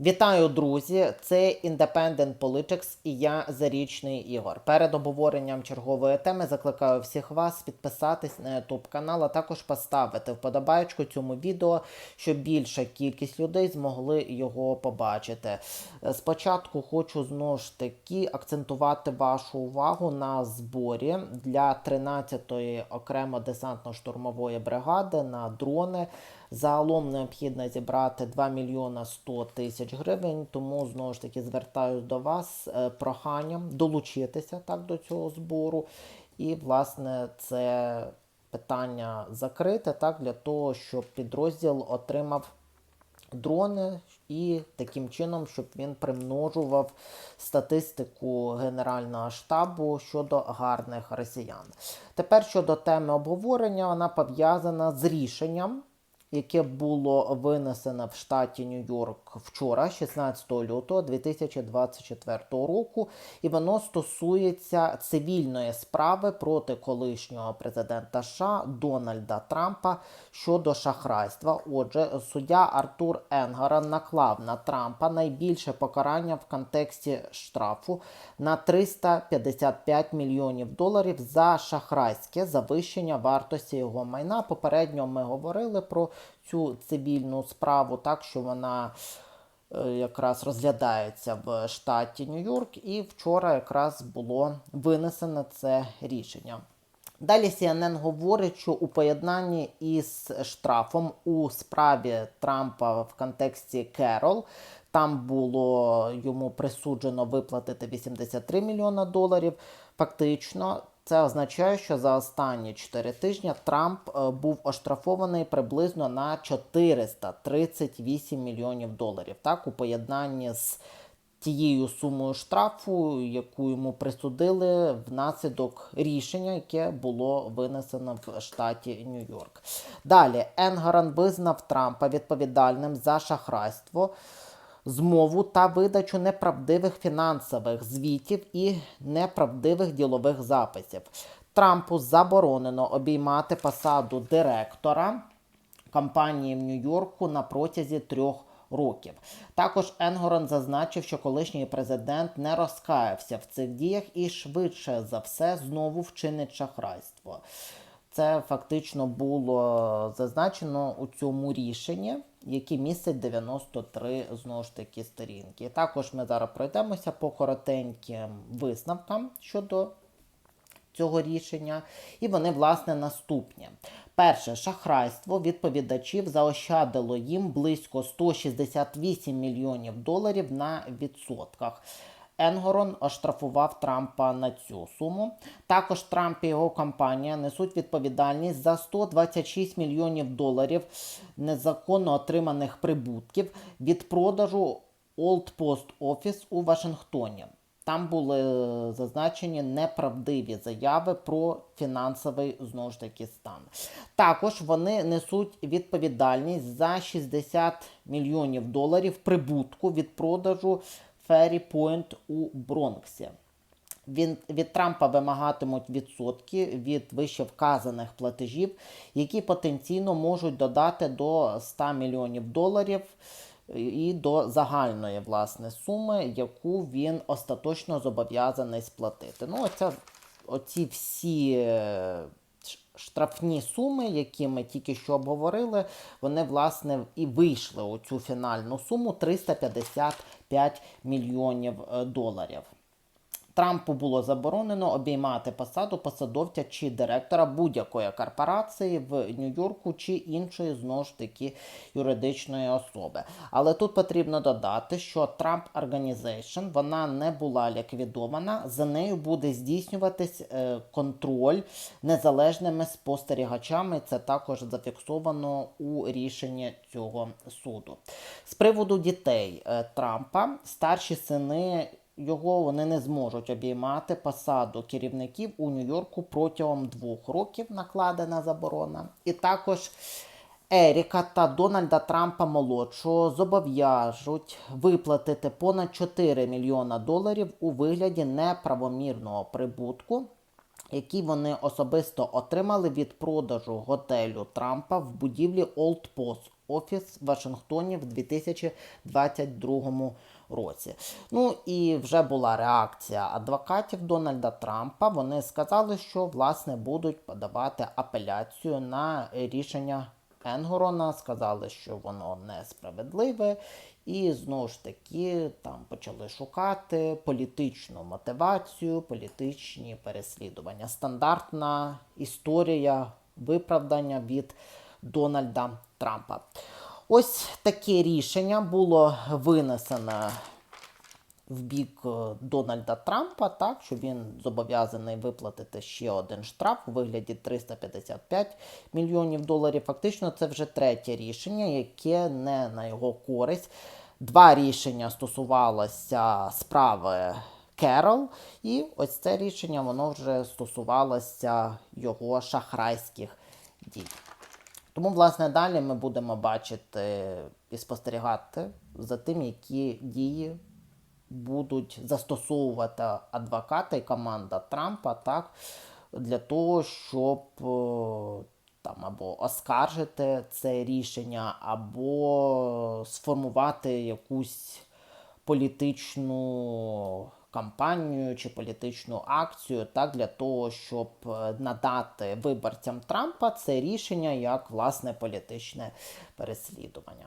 Вітаю, друзі! Це Independent Politics і я Зарічний Ігор. Перед обговоренням чергової теми закликаю всіх вас підписатись на YouTube канал, а також поставити вподобайку цьому відео, щоб більша кількість людей змогли його побачити. Спочатку хочу знову ж таки акцентувати вашу увагу на зборі для 13-ї окремо десантно-штурмової бригади на дрони. Загалом необхідно зібрати 2 мільйона 100 тисяч гривень, тому знову ж таки звертаюсь до вас е, проханням долучитися так до цього збору. І, власне, це питання закрите так, для того, щоб підрозділ отримав дрони і таким чином, щоб він примножував статистику Генерального штабу щодо гарних росіян. Тепер щодо теми обговорення, вона пов'язана з рішенням яке було винесено в штаті Нью-Йорк вчора, 16 лютого 2024 року, і воно стосується цивільної справи проти колишнього президента США Дональда Трампа щодо шахрайства. Отже, суддя Артур Енгаран наклав на Трампа найбільше покарання в контексті штрафу на 355 мільйонів доларів за шахрайське завищення вартості його майна. Попередньо ми говорили про цю цивільну справу, так що вона якраз розглядається в штаті Нью-Йорк, і вчора якраз було винесено це рішення. Далі CNN говорить, що у поєднанні із штрафом у справі Трампа в контексті Керол там було йому присуджено виплатити 83 мільйона доларів. Фактично, це означає, що за останні 4 тижні Трамп е, був оштрафований приблизно на 438 мільйонів доларів. Так, у поєднанні з тією сумою штрафу, яку йому присудили внаслідок рішення, яке було винесено в штаті Нью-Йорк. Далі Енгаран визнав Трампа відповідальним за шахрайство. Змову та видачу неправдивих фінансових звітів і неправдивих ділових записів. Трампу заборонено обіймати посаду директора компанії в Нью-Йорку на протязі трьох років. Також Енгорон зазначив, що колишній президент не розкаявся в цих діях і швидше за все знову вчинить шахрайство. Це фактично було зазначено у цьому рішенні, яке містять 93 знову ж таки сторінки. Також ми зараз пройдемося по коротеньким висновкам щодо цього рішення, і вони, власне, наступні. Перше, шахрайство відповідачів заощадило їм близько 168 мільйонів доларів на відсотках. Енгорон оштрафував Трампа на цю суму. Також Трамп і його компанія несуть відповідальність за 126 мільйонів доларів незаконно отриманих прибутків від продажу Old Post Office у Вашингтоні. Там були зазначені неправдиві заяви про фінансовий знову ж таки стан. Також вони несуть відповідальність за 60 мільйонів доларів прибутку від продажу Point у Бронксі. Він від Трампа вимагатимуть відсотки від вище вказаних платежів, які потенційно можуть додати до 100 мільйонів доларів і до загальної власне суми, яку він остаточно зобов'язаний сплатити. Ну, оця, оці всі е, штрафні суми, які ми тільки що обговорили, вони власне і вийшли у цю фінальну суму 355 мільйонів е, доларів. Трампу було заборонено обіймати посаду посадовця чи директора будь-якої корпорації в Нью-Йорку чи іншої знову ж таки юридичної особи. Але тут потрібно додати, що Trump Organization вона не була ліквідована, за нею буде здійснюватись е, контроль незалежними спостерігачами. Це також зафіксовано у рішенні цього суду. З приводу дітей е, Трампа старші сини його вони не зможуть обіймати посаду керівників у Нью-Йорку протягом двох років накладена заборона. І також Еріка та Дональда Трампа молодшого зобов'яжуть виплатити понад 4 мільйона доларів у вигляді неправомірного прибутку. Які вони особисто отримали від продажу готелю Трампа в будівлі Old Post офіс в Вашингтоні в 2022 році. Ну і вже була реакція адвокатів Дональда Трампа. Вони сказали, що власне будуть подавати апеляцію на рішення Енгорона. Сказали, що воно несправедливе, і знову ж таки там почали шукати політичну мотивацію, політичні переслідування. Стандартна історія виправдання від Дональда Трампа. Ось таке рішення було винесено в бік е, Дональда Трампа, так що він зобов'язаний виплатити ще один штраф у вигляді 355 мільйонів доларів. Фактично, це вже третє рішення, яке не на його користь. Два рішення стосувалося справи Керол, і ось це рішення воно вже стосувалося його шахрайських дій. Тому, власне, далі ми будемо бачити і спостерігати за тим, які дії будуть застосовувати адвокати і команда Трампа так, для того, щоб е, там або оскаржити це рішення, або сформувати якусь політичну кампанію чи політичну акцію так, для того, щоб е, надати виборцям Трампа це рішення як власне політичне переслідування.